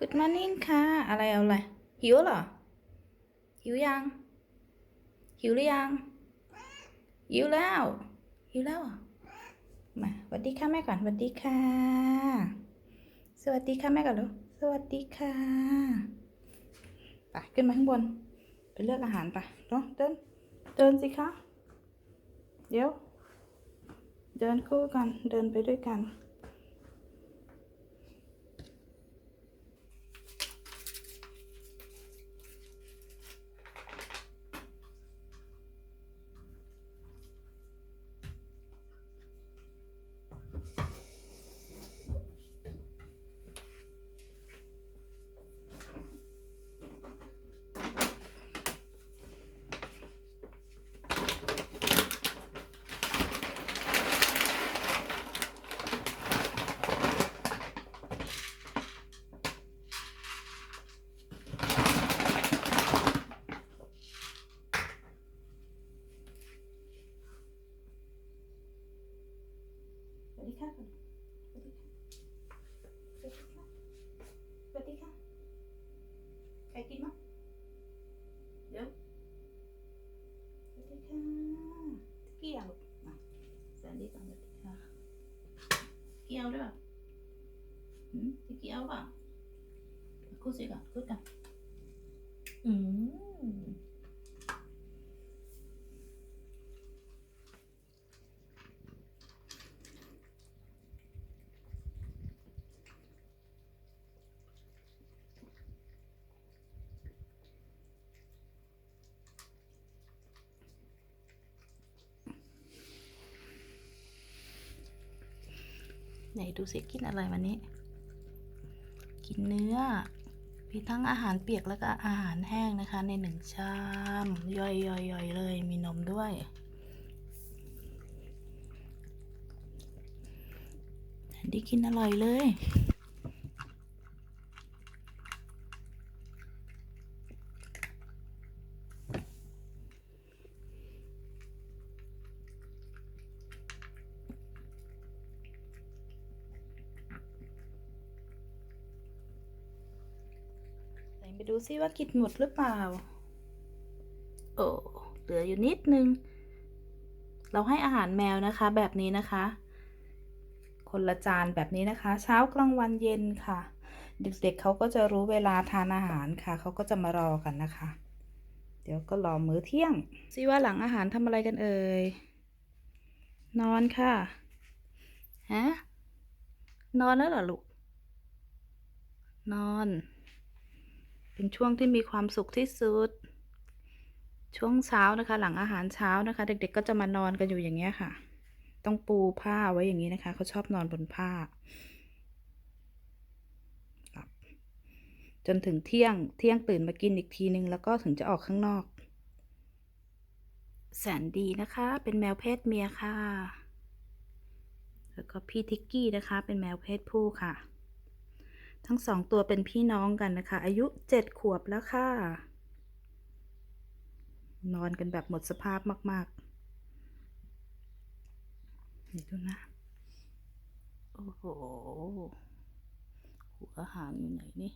Good morning ค่ะ อะไรเอาอะไร หิวเหรอ หิวยัง หิวหรือยัง หิวแล้ว หิวแล้วมาสวัสดีค่ะแม่ก่อนสวัสดีค่ะ สวัสดีค่ะแม่ก่อนลูกสวัสดีค่ะไปขึ้นมาข้างบน ไปเลือกอาหารไปเนาะเดิน เดินสิคะ เดี๋ยว เดินคู่กัน เดินไปด้วยกัน ดีค่ะก่อนสวัสดีค่ะสวัสดีค่ะสวัสดีค่ะใครกินมั้งเดี๋ยวสวัสดีค่ะเกี่ยวมาแซนดี้ก่อนสวัสดีค่ะเกี่ยวด้วยเปล่าหืมจะเกี่ยวเปล่าคู่สิก่อนคู่กันอืม ไหนดูสิกินอะไรวันนี้ กินเนื้อ มีทั้งอาหารเปียกแล้วก็อาหารแห้งนะคะ ในหนึ่งชาม ย่อยๆเลย มีนมด้วย ดีกินอร่อยเลย ไหนไปดูซิว่ากินหมดหรือเปล่า โอ้เหลืออยู่นิดนึง เราให้อาหารแมวนะคะ แบบนี้นะคะ คนละจานแบบนี้นะคะ เช้ากลางวันเย็นค่ะ เด็กๆเเขาก็จะรู้เวลาทานอาหารค่ะ เขาก็จะมารอกันนะคะ เดี๋ยวก็รอมื้อเที่ยงซิว่าหลังอาหารทำอะไรกันเอ่ยนอนค่ะฮะนอนแล้วเหรอลูกนอน เป็นช่วงที่มีความสุขที่สุด ช่วงเช้านะคะ หลังอาหารเช้านะคะ เด็กๆก็จะมานอนกันอยู่อย่างเงี้ยค่ะ ต้องปูผ้าไว้อย่างนี้นะคะ เขาชอบนอนบนผ้าจนถึงเที่ยง เที่ยงตื่นมากินอีกทีนึง แล้วก็ถึงจะออกข้างนอก แสนดีนะคะ เป็นแมวเพศเมียค่ะ แล้วก็พี่ทิกกี้นะคะ เป็นแมวเพศผู้ค่ะ ทั้งสองตัวเป็นพี่น้องกันนะคะ อายุเจ็ดขวบแล้วค่ะ นอนกันแบบหมดสภาพมากๆนี่ดูนะ โอ้โห หัวหางอยู่ไหนนี่